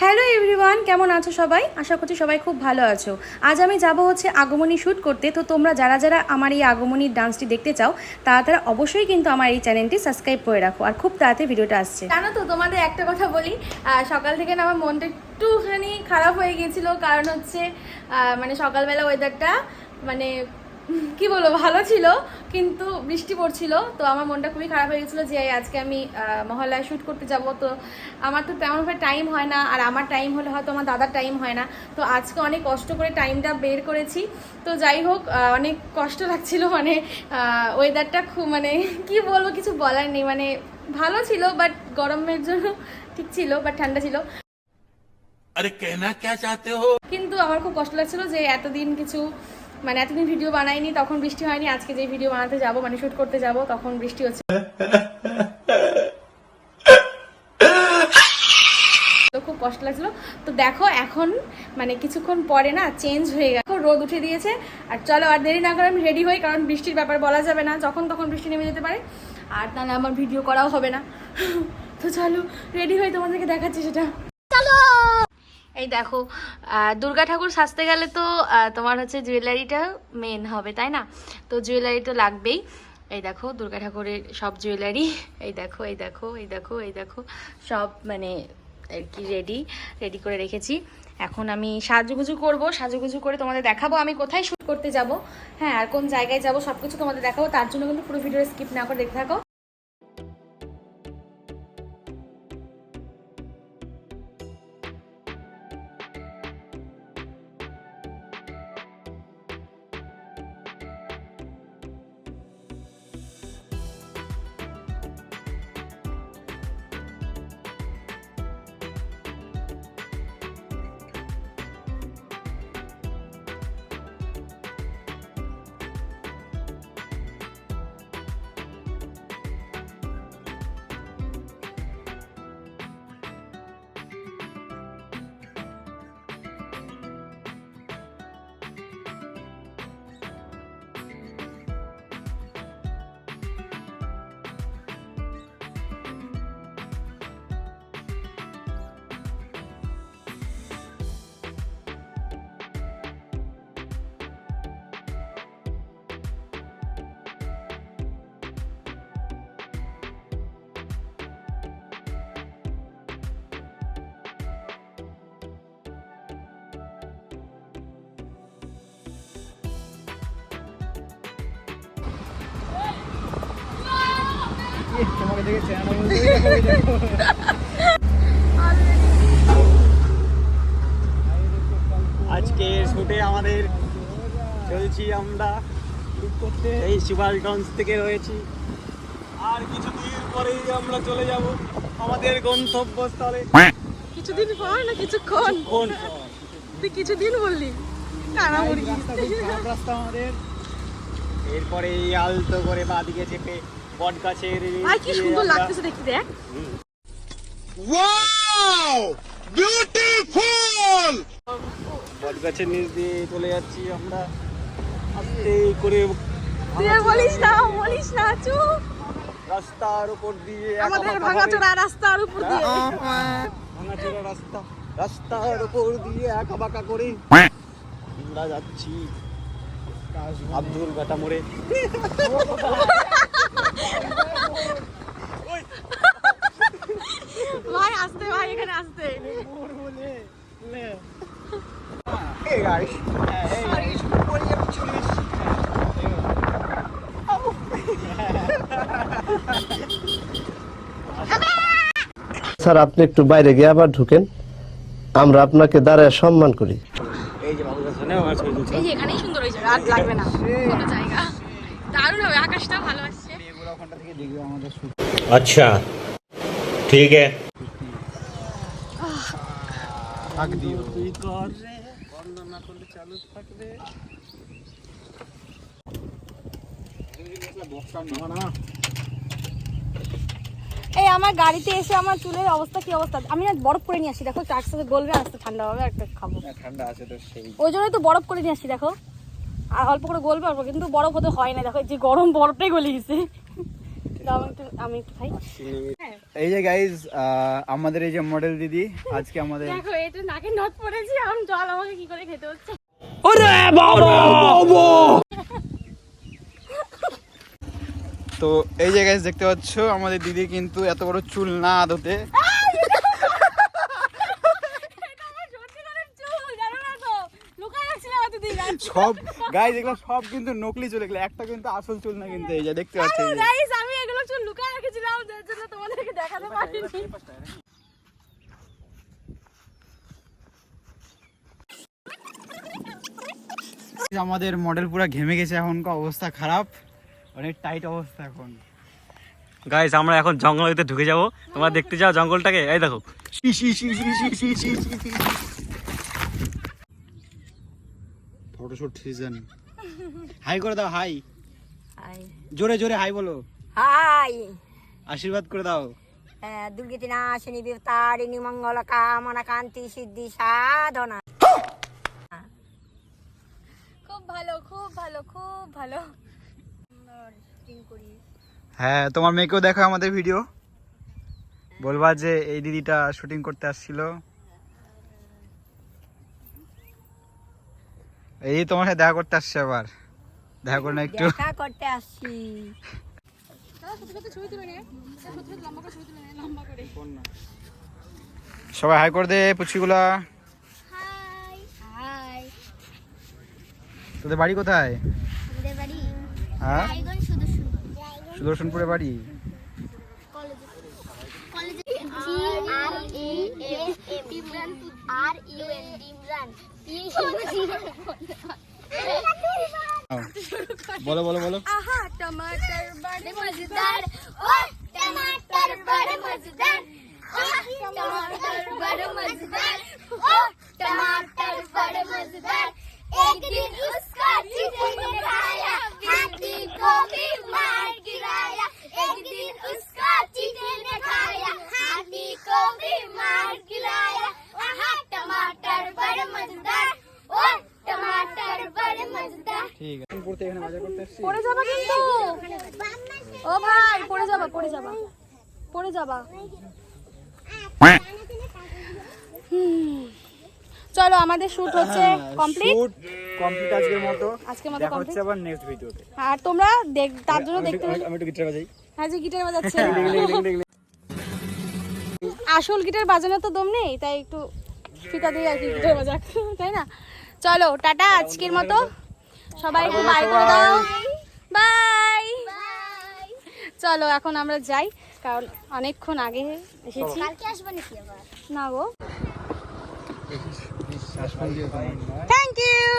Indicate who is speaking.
Speaker 1: Hello everyone, কেমন আছো সবাই? আশা করছি সবাই খুব ভালো আছো। আজ আমি যাব হচ্ছে আগমনী শ্যুট করতে। তো তোমরা যারা যারা আমার এই আগমনীর ডান্সটি দেখতে চাও তারা তারা অবশ্যই কিন্তু আমার এই চ্যানেলটি সাবস্ক্রাইব করে রাখো। আর খুব তাড়াতাড়ি ভিডিওটা আসছে।
Speaker 2: জানো তো, তোমাদের একটা কথা বলি। সকাল থেকে না আমার মনটা একটুখানি খারাপ হয়ে গিয়েছিল। কারণ হচ্ছে মানে সকালবেলা ওয়েদারটা মানে কি বলব ভালো ছিল কিন্তু বৃষ্টি পড়ছিল তো আমার মনটা খুবই খারাপ হয়ে গেছিল যে আজকে আমি মহল্লায় শ্যুট করতে যাব। তো আমার তো তেমনভাবে টাইম হয় না আর আমার টাইম হলে হয়তো আমার দাদার টাইম হয় না। তো আজকে অনেক কষ্ট করে টাইমটা বের করেছি। তো যাই হোক অনেক কষ্ট লাগছিল মানে ওয়েদারটা খুব মানে কি বলব কিছু বলার নেই। মানে ভালো ছিল বাট গরমের জন্য ঠিক ছিল বাট ঠান্ডা ছিল।
Speaker 3: আরে কেনা কে চাতে হো?
Speaker 2: কিন্তু আমার খুব কষ্ট লাগছিল যে এতদিন কিছু মানে এতদিন ভিডিও বানাইনি, তখন বৃষ্টি হয়নি, আজকে যে ভিডিও বানাতে যাব মানে শুট করতে যাব, তখন বৃষ্টি হচ্ছে। তো খুব কষ্ট লাগছিল। তো দেখো এখন মানে কিছুক্ষণ পরে না চেঞ্জ হয়ে গেল রোদ উঠে দিয়েছে। আর চলো আর দেরি না করে আমি রেডি হই, কারণ বৃষ্টির ব্যাপার বলা যাবে না। যখন তখন বৃষ্টি নেমে যেতে পারে। আর তাহলে আমার ভিডিও করাও হবে না। তো চলো রেডি হই তোমাদেরকে দেখাচ্ছি সেটা। এই দেখো দুর্গা ঠাকুর সাজতে গেলে তো তোমার হচ্ছে জুয়েলারিটা মেন হবে, তাই না? তো জুয়েলারি তো লাগবেই। এই দেখো, দুর্গা ঠাকুরের সব জুয়েলারি এই দেখো এই দেখো এই দেখো এই দেখো, সব মানে আর কি রেডি রেডি করে রেখেছি। এখন আমি সাজুগুজু করব, সাজুগুজু করে তোমাদের দেখাবো আমি কোথায় শ্যুট করতে যাব হ্যাঁ আর কোন জায়গায় যাব সব কিছু তোমাদের দেখাবো। তার জন্য কিন্তু পুরো ভিডিও স্কিপ না করে দেখতে থাকো।
Speaker 4: আজকে শুটে আমাদের চলছি আমরা। এই সুভাষগঞ্জ থেকে রয়েছি আর কিছু দিন পরেই আমরা চলে যাব আমাদের গন্তব্যস্থলে।
Speaker 2: কিছুদিন পর না কিছুক্ষণ? তুই কিছুদিন বললি? মুরগি
Speaker 4: রাস্তা আমাদের। এরপরে এই আলতো করে বাদিকে চেপে বট গাছের
Speaker 2: ভাই কি সুন্দর লাগতেছে দেখতে দেখ।
Speaker 4: বট গাছের নিচ দিয়ে চলে যাচ্ছি আমরা। আস্তে করে
Speaker 2: বলিস না বলিস না চুপ।
Speaker 4: রাস্তার উপর দিয়ে একা
Speaker 2: আমাদের
Speaker 4: বাঁকা
Speaker 2: ভাঙাচোরা রাস্তার উপর দিয়ে।
Speaker 4: ভাঙাচোরা রাস্তা রাস্তার উপর দিয়ে একা বাঁকা করে আমরা যাচ্ছি। আব্দুল ঘাটা মোড়ে।
Speaker 2: ভাই আসতে ভাই এখানে আসতে।
Speaker 5: স্যার আপনি একটু বাইরে গিয়ে আবার ঢুকেন। আমরা আপনাকে দাঁড়ায় সম্মান করি।
Speaker 4: এই যে
Speaker 2: এখানেই সুন্দর হয়েছে আর লাগবে না। জায়গা। দারুণ হবে আকাশটা ভালো আসছে
Speaker 4: আচ্ছা ঠিক
Speaker 2: এই আমার গাড়িতে এসে আমার চুলের অবস্থা কি অবস্থা? আমি না বরফ করে নিয়ে আসি দেখো চার সাথে গলবে আসতে ঠান্ডা হবে একটা খাব।
Speaker 4: হ্যাঁ, ঠান্ডা আছে তো সেই।
Speaker 2: ওই জন্যই তো বরফ করে নিয়ে আসি দেখো। আর অল্প করে গলবে অল্প কিন্তু বরফ হতে হয় না দেখো যে গরম বরফে গলে গেছে।
Speaker 1: আমি একটু খাই।
Speaker 4: এই যে গাইজ আমাদের এই যে মডেল দিদি আজকে আমাদের
Speaker 2: দেখো এটা নাকে নথ পড়েছি এখন জল আমাকে কি করে খেতে হচ্ছে?
Speaker 4: তো এই যে গাইজ দেখতে পাচ্ছ আমাদের দিদি কিন্তু এত বড় চুল না আদতে সব গাইজ এগুলো সব কিন্তু নকলি চুল এগুলো একটা কিন্তু আসল চুল না কিন্তু এই যে দেখতে পাচ্ছ
Speaker 2: লুকায় রেখেছিলাম যার জন্য তোমাদেরকে দেখাতে পারিনি।
Speaker 4: আমাদের মডেল পুরো ঘেমে গেছে এখন অবস্থা খারাপ। অনেক টাইট অবস্থা এখন।
Speaker 6: গাইস আমরা এখন জঙ্গলের ভিতরে ঢুকে যাব। তোমরা দেখতে যাও জঙ্গলটাকে? এই দেখো।
Speaker 4: ফটোশুট সিজন হাই করে দাও হাই জোরে জোরে হাই বলো।
Speaker 7: হাই।
Speaker 4: আশীর্বাদ করে দাও।
Speaker 7: দুর্গতি নাশিনী বিতারিণী মঙ্গল কামনা কান্তি সিদ্ধি সাধনা।
Speaker 2: খুব ভালো খুব ভালো খুব ভালো।
Speaker 4: হ্যাঁ তোমার মেয়েকেও দেখো আমাদের ভিডিও। বলবা যে এই দিদিটা শুটিং করতে আসছিল। এই তোমার সাথে দেখা করতে আসছে আবার। দেখা করে না একটু।
Speaker 7: দেখা করতে আসছি।
Speaker 4: সবাই হাই করে দে পুচিগুলা তোদের বাড়ি কোথায়? হ্যাঁ? সুদর্শনপুরে বাড়ি?
Speaker 8: আর A S R U N
Speaker 4: बोलो बोलो बोलो.
Speaker 2: आहा टमाटर बड़े
Speaker 8: मजेदार. टमाटर बड़े मजेदार. टमाटर बड़े मजेदार. टमाटर बड़े मजेदार. एक दिन उसका चिकन खाया हाथी को भी
Speaker 4: পড়তে এখানে করতে
Speaker 2: পড়ে যাবা কিন্তু। ও ভাই পড়ে যাবা পড়ে যাবা। পড়ে যাবা। চলো আমাদের শুট হচ্ছে কমপ্লিট
Speaker 4: কমপ্লিট আজকের মতো।
Speaker 2: আজকের মতো কমপ্লিট
Speaker 4: হচ্ছে আবার নেক্সট ভিডিওতে
Speaker 2: আর তোমরা দেখ তার জন্য দেখতে
Speaker 4: আমি একটু গিটার বাজাই।
Speaker 2: হ্যাঁ যে গিটার বাজাচ্ছে। আসল গিটার বাজানো তো দম নেই তাই একটু ফিতা দিয়ে আর কি গিটার বাজাক তাই না? চলো টাটা আজকের মতো। সবাই একটু বাই করে দাও। বাই চলো এখন আমরা যাই কারণ অনেকক্ষণ আগে এসেছি।
Speaker 8: কালকে আসবে নাকি আবার?
Speaker 2: না গো। Thank you